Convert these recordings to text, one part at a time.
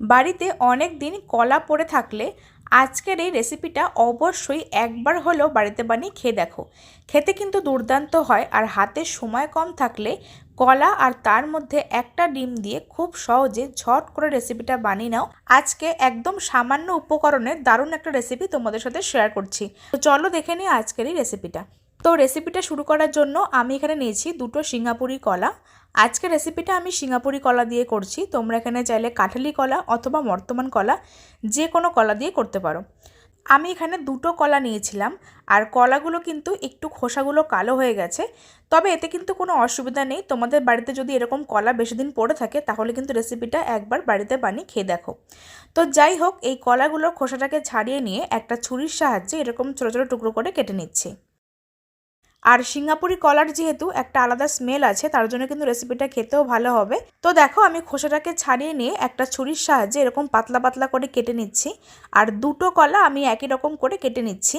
বাড়িতে অনেক দিন কলা পড়ে থাকলে আজকের এই রেসিপিটা অবশ্যই একবার হলেও বাড়িতে বানিয়ে খেয়ে দেখো। খেতে কিন্তু দুর্দান্ত হয় আর হাতে সময় কম থাকলে কলা আর তার মধ্যে একটা ডিম দিয়ে খুব সহজে ঝট করে রেসিপিটা বানিয়ে নাও। আজকে একদম সামান্য উপকরণে দারুণ একটা রেসিপি তোমাদের সাথে শেয়ার করছি। তো চলো দেখে নিই আজকের এই রেসিপিটা তো রেসিপিটা শুরু করার জন্য আমি এখানে নিয়েছি দুটো সিঙ্গাপুরি কলা। আজকে রেসিপিটা আমি সিঙ্গাপুরি কলা দিয়ে করছি। তোমরা এখানে চাইলে কাঠালি কলা অথবা বর্তমান কলা যে কোনো কলা দিয়ে করতে পারো। আমি এখানে দুটো কলা নিয়েছিলাম আর কলাগুলো কিন্তু একটু খোসাগুলো কালো হয়ে গেছে। তবে এতে কিন্তু কোনো অসুবিধা নেই। তোমাদের বাড়িতে যদি এরকম কলা বেশি দিন পড়ে থাকে তাহলে কিন্তু রেসিপিটা একবার বাড়িতে বানিয়ে খেয়ে দেখো। তো যাই হোক, এই কলাগুলোর খোসাটাকে ছাড়িয়ে নিয়ে একটা ছুরির সাহায্যে এরকম ছোটো ছোটো টুকরো করে কেটে নিচ্ছি। আর সিঙ্গাপুরি কলার যেহেতু একটা আলাদা স্মেল আছে, তার জন্য কিন্তু রেসিপিটা খেতেও ভালো হবে। তো দেখো, আমি খোসাটাকে ছাড়িয়ে নিয়ে একটা ছুরির সাহায্যে এরকম পাতলা পাতলা করে কেটে নিচ্ছি। আর দুটো কলা আমি একই রকম করে কেটে নিচ্ছি।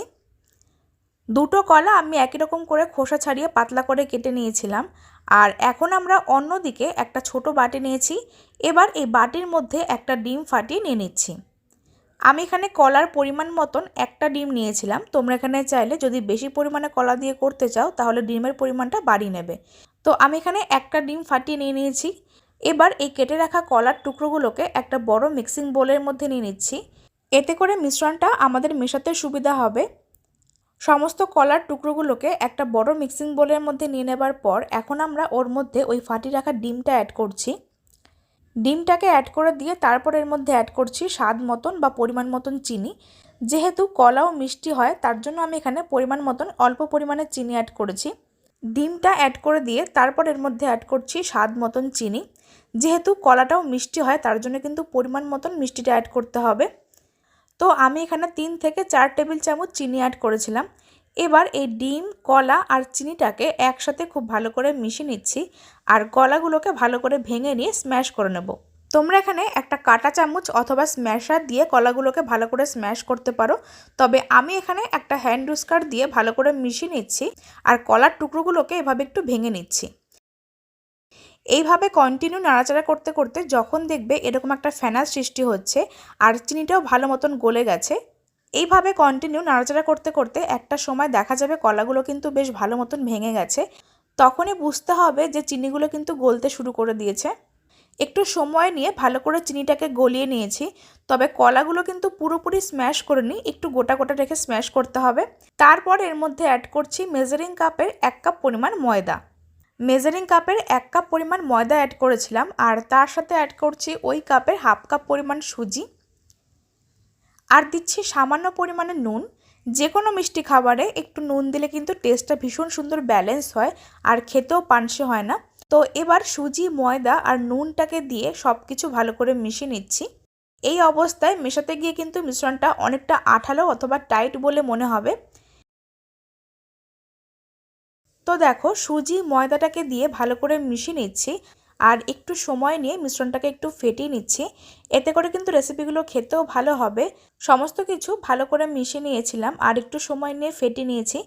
দুটো কলা আমি একই রকম করে খোসা ছাড়িয়ে পাতলা করে কেটে নিয়েছিলাম। আর এখন আমরা অন্যদিকে একটা ছোট বাটি নিয়েছি। এবার এই বাটির মধ্যে একটা ডিম ফাটিয়ে নিয়ে নিচ্ছি। আমি এখানে কলার পরিমাণ মতন একটা ডিম নিয়েছিলাম। তোমরা এখানে চাইলে যদি বেশি পরিমাণে কলা দিয়ে করতে চাও, তাহলে ডিমের পরিমাণটা বাড়িয়ে নেবে। তো আমি এখানে একটা ডিম ফাটিয়ে নিয়ে নিয়েছি। এবার এই কেটে রাখা কলার টুকরোগুলোকে একটা বড় মিক্সিং বোলের মধ্যে নিয়ে নিচ্ছি। এতে করে মিশ্রণটা আমাদের মেশাতে সুবিধা হবে। সমস্ত কলার টুকরোগুলোকে একটা বড় মিক্সিং বোলের মধ্যে নিয়ে নেবার পর এখন আমরা ওর মধ্যে ওই ফাটি রাখা ডিমটা অ্যাড করছি। ডিমটাকে অ্যাড করে দিয়ে তারপর এর মধ্যে অ্যাড করছি স্বাদ মতন বা পরিমাণ মতন চিনি। যেহেতু কলাও মিষ্টি হয়, তার জন্য আমি এখানে পরিমাণ মতন অল্প পরিমাণে চিনি অ্যাড করেছি। ডিমটা অ্যাড করে দিয়ে তারপর এর মধ্যে অ্যাড করছি স্বাদ মতন চিনি। যেহেতু কলাটাও মিষ্টি হয়, তার জন্য কিন্তু পরিমাণ মতন মিষ্টিটা অ্যাড করতে হবে। তো আমি এখানে তিন থেকে চার টেবিল চামচ চিনি অ্যাড করেছিলাম। এবার এই ডিম, কলা আর চিনিটাকে একসাথে খুব ভালো করে মিশিয়ে নিচ্ছি আর কলাগুলোকে ভালো করে ভেঙে নিয়ে স্ম্যাশ করে নেব। তোমরা এখানে একটা কাটা চামচ অথবা স্ম্যাশার দিয়ে কলাগুলোকে ভালো করে স্ম্যাশ করতে পারো। তবে আমি এখানে একটা হ্যান্ড উস্কার দিয়ে ভালো করে মিশিয়ে নিচ্ছি আর কলার টুকরোগুলোকে এভাবে একটু ভেঙে নিচ্ছি। এইভাবে কন্টিনিউ নাড়াচাড়া করতে করতে যখন দেখবে এরকম একটা ফ্যানার সৃষ্টি হচ্ছে আর চিনিটাও ভালো মতন গলে গেছে এইভাবে কন্টিনিউ নাড়াচাড়া করতে করতে একটা সময় দেখা যাবে কলাগুলো কিন্তু বেশ ভালো মতন ভেঙে গেছে। তখনই বুঝতে হবে যে চিনিগুলো কিন্তু গলতে শুরু করে দিয়েছে। একটু সময় নিয়ে ভালো করে চিনিটাকে গলিয়ে নিয়েছি, তবে কলাগুলো কিন্তু পুরোপুরি স্ম্যাশ করে নিই একটু গোটা গোটা রেখে স্ম্যাশ করতে হবে। তারপর এর মধ্যে অ্যাড করছি মেজারিং কাপের এক কাপ পরিমাণ ময়দা। মেজারিং কাপের এক কাপ পরিমাণ ময়দা অ্যাড করেছিলাম, আর তার সাথে অ্যাড করছি ওই কাপের হাফ কাপ পরিমাণ সুজি। আর দিচ্ছি সামান্য পরিমাণে নুন। যে কোনো মিষ্টি খাবারে একটু নুন দিলে কিন্তু টেস্টটা ভীষণ সুন্দর ব্যালেন্স হয় আর খেতেও পানসে হয় না। তো এবার সুজি, ময়দা আর নুনটাকে দিয়ে সব কিছু ভালো করে মিশিয়ে নিচ্ছি। এই অবস্থায় মেশাতে গিয়ে কিন্তু মিশ্রণটা অনেকটা আঠালো অথবা টাইট বলে মনে হবে। তো দেখো, সুজি, ময়দাটাকে দিয়ে ভালো করে মিশিয়ে নিচ্ছি। আর একটু সময় নিয়ে মিশ্রণটাকে একটু ফেটিয়ে নিচ্ছি। এতে করে কিন্তু রেসিপিগুলো খেতেও ভালো হবে। সমস্ত কিছু ভালো করে মিশিয়ে নিয়েছিলাম আর একটু সময় নিয়ে ফেটিয়ে নিয়েছি।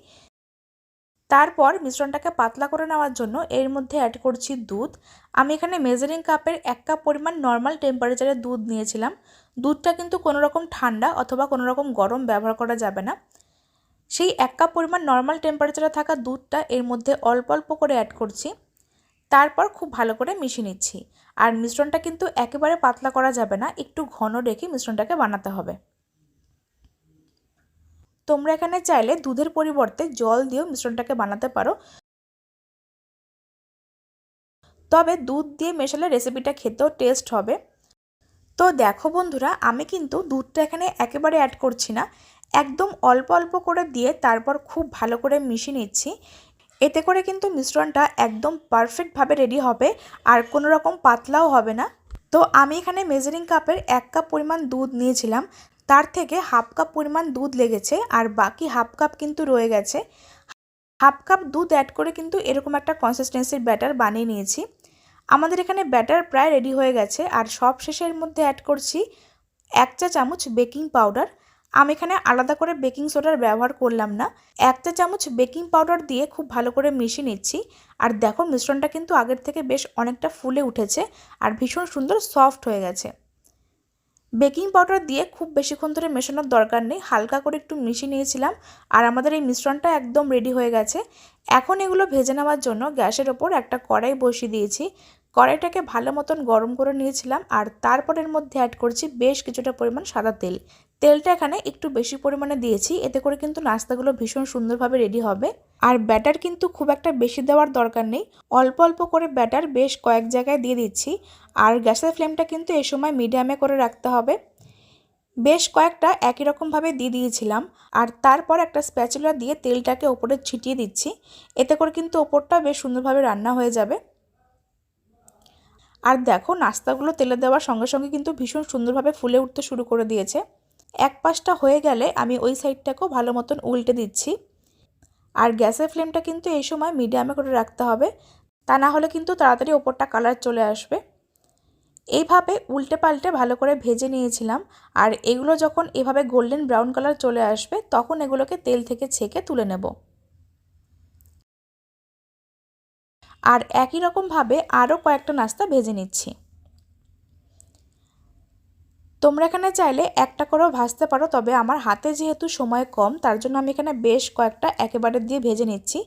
তারপর মিশ্রণটাকে পাতলা করে নেওয়ার জন্য এর মধ্যে অ্যাড করছি দুধ। আমি এখানে মেজারিং কাপের এক কাপ পরিমাণ নর্মাল টেম্পারেচারে দুধ নিয়েছিলাম। দুধটা কিন্তু কোনো রকম ঠান্ডা অথবা কোনো রকম গরম ব্যবহার করা যাবে না। সেই এক কাপ পরিমাণ নর্মাল টেম্পারেচারে থাকা দুধটা এর মধ্যে অল্প অল্প করে অ্যাড করছি। তারপর খুব ভালো করে মিশিয়ে নিচ্ছি। আর মিশ্রণটা কিন্তু একেবারে পাতলা করা যাবে না, একটু ঘন রেখে মিশ্রণটাকে বানাতে হবে। তোমরা এখানে চাইলে দুধের পরিবর্তে জল দিয়েও মিশ্রণটাকে বানাতে পারো। তবে দুধ দিয়ে মেশালে রেসিপিটা খেতেও টেস্ট হবে। তো দেখো বন্ধুরা, আমি কিন্তু দুধটা এখানে একেবারে অ্যাড করছি না। একদম অল্প অল্প করে দিয়ে তারপর খুব ভালো করে মিশিয়ে নিচ্ছি। এতে করে কিন্তু মিশ্রণটা একদম পারফেক্টভাবে রেডি হবে, আর কোনো রকম পাতলাও হবে না। তো আমি এখানে মেজারিং কাপের এক কাপ পরিমাণ দুধ নিয়েছিলাম, তার থেকে হাফ কাপ পরিমাণ দুধ লেগেছে, আর বাকি হাফ কাপ কিন্তু রয়ে গেছে। হাফ কাপ দুধ অ্যাড করে কিন্তু এরকম একটা কনসিস্টেন্সির ব্যাটার বানিয়ে নিয়েছি। আমাদের এখানে ব্যাটার প্রায় রেডি হয়ে গেছে, আর সব শেষের মধ্যে অ্যাড করছি এক চা চামচ বেকিং পাউডার আমি এখানে আলাদা করে বেকিং সোডার ব্যবহার করলাম না। এক চা চামচ বেকিং পাউডার দিয়ে খুব ভালো করে মিশিয়ে নিচ্ছি। আর দেখো মিশ্রণটা কিন্তু আগের থেকে বেশ অনেকটা ফুলে উঠেছে আর ভীষণ সুন্দর সফট হয়ে গেছে। বেকিং পাউডার দিয়ে খুব বেশিক্ষণ ধরে মেশানোর দরকার নেই। হালকা করে একটু মিশিয়ে নিয়েছিলাম আর আমাদের এই মিশ্রণটা একদম রেডি হয়ে গেছে। এখন এগুলো ভেজে নেওয়ার জন্য গ্যাসের ওপর একটা কড়াই বসিয়ে দিয়েছি। কড়াইটাকে ভালো মতন গরম করে নিয়েছিলাম আর তারপরের মধ্যে অ্যাড করছি বেশ কিছুটা পরিমাণ সাদা তেল। তেলটা এখানে একটু বেশি পরিমাণে দিয়েছি। এতে করে কিন্তু নাস্তাগুলো ভীষণ সুন্দরভাবে রেডি হবে। আর ব্যাটার কিন্তু খুব একটা বেশি দেওয়ার দরকার নেই। অল্প অল্প করে ব্যাটার বেশ কয়েক জায়গায় দিয়ে দিচ্ছি। আর গ্যাসের ফ্লেমটা কিন্তু এই সময় মিডিয়ামে করে রাখতে হবে। বেশ কয়েকটা একই রকমভাবে দিয়ে দিয়েছিলাম। আর তারপর একটা স্প্যাচুলা দিয়ে তেলটাকে ওপরে ছিটিয়ে দিচ্ছি। এতে করে কিন্তু ওপরটা বেশ সুন্দরভাবে রান্না হয়ে যাবে। আর দেখো, নাস্তাগুলো তেলে দেওয়ার সঙ্গে সঙ্গে কিন্তু ভীষণ সুন্দরভাবে ফুলে উঠতে শুরু করে দিয়েছে। এক পাশটা হয়ে গেলে আমি ওই সাইডটাকেও ভালো মতন উল্টে দিচ্ছি। আর গ্যাসের ফ্লেমটা কিন্তু এই সময় মিডিয়ামে করে রাখতে হবে। তা না হলে কিন্তু তাড়াতাড়ি ওপরটা কালার চলে আসবে। এইভাবে উল্টে পাল্টে ভালো করে ভেজে নিয়েছিলাম। আর এগুলো যখন এভাবে গোল্ডেন ব্রাউন কালার চলে আসবে, তখন এগুলোকে তেল থেকে ছেঁকে তুলে নেব। আর একই রকমভাবে আরও কয়েকটা নাস্তা ভেজে নিচ্ছি। তোমরা এখানে চাইলে একটা করেও ভাজতে পারো, তবে আমার হাতে যেহেতু সময় কম, তার জন্য আমি এখানে বেশ কয়েকটা একেবারে দিয়ে ভেজে নিচ্ছি।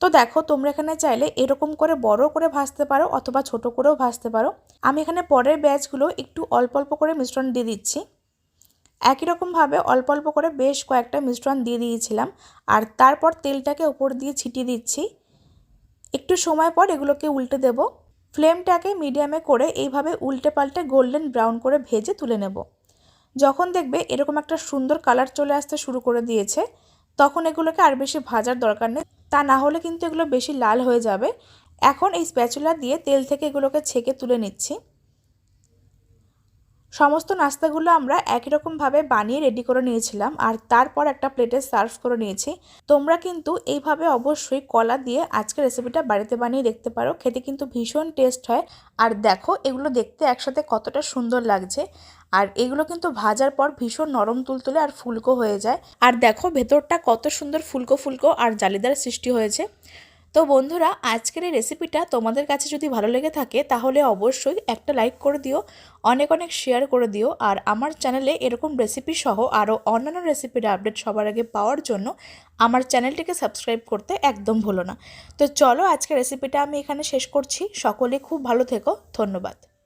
তো দেখো, তোমরা এখানে চাইলে এরকম করে বড় করে ভাজতে পারো অথবা ছোট করেও ভাজতে পারো। আমি এখানে পরের ব্যাচগুলো একটু অল্প অল্প করে মিশ্রণ দিয়ে দিচ্ছি। একই রকমভাবে অল্প অল্প করে বেশ কয়েকটা মিশ্রণ দিয়ে দিয়েছিলাম, আর তারপর তেলটাকে ওপর দিয়ে ছিটিয়ে দিচ্ছি। একটু সময় পর এগুলোকে উল্টে দেব। ফ্লেমটাকে মিডিয়ামে করে এইভাবে উল্টে পাল্টে গোল্ডেন ব্রাউন করে ভেজে তুলে নেব। যখন দেখবে এরকম একটা সুন্দর কালার চলে আসতে শুরু করে দিয়েছে, তখন এগুলোকে আর বেশি ভাজার দরকার নেই। তা না হলে কিন্তু এগুলো বেশি লাল হয়ে যাবে। এখন এই স্প্যাচুলা দিয়ে তেল থেকে এগুলোকে ছেঁকে তুলে নিচ্ছি। সমস্ত নাস্তাগুলো আমরা একই রকমভাবে বানিয়ে রেডি করে নিয়েছিলাম আর তারপর একটা প্লেটে সার্ভ করে নিয়েছি। তোমরা কিন্তু এইভাবে অবশ্যই কলা দিয়ে আজকে রেসিপিটা বাড়িতে বানিয়ে দেখতে পারো। খেতে কিন্তু ভীষণ টেস্ট হয়। আর দেখো, এগুলো দেখতে একসাথে কতটা সুন্দর লাগছে। আর এগুলো কিন্তু ভাজার পর ভীষণ নরম তুলতুলে আর ফুলকো হয়ে যায়। আর দেখো, ভেতরটা কত সুন্দর ফুলকো ফুলকো আর জালিদার সৃষ্টি হয়েছে। তো বন্ধুরা, আজকের এই রেসিপিটা তোমাদের কাছে যদি ভালো লেগে থাকে, তাহলে অবশ্যই একটা লাইক করে দিও, অনেক অনেক শেয়ার করে দিও, আর আমার চ্যানেলে এরকম রেসিপি সহ আরও অন্যান্য রেসিপির আপডেট সবার আগে পাওয়ার জন্য আমার চ্যানেলটিকে সাবস্ক্রাইব করতে একদম ভুলো না। তো চলো, আজকের রেসিপিটা আমি এখানে শেষ করছি। সকলে খুব ভালো থেকো। ধন্যবাদ।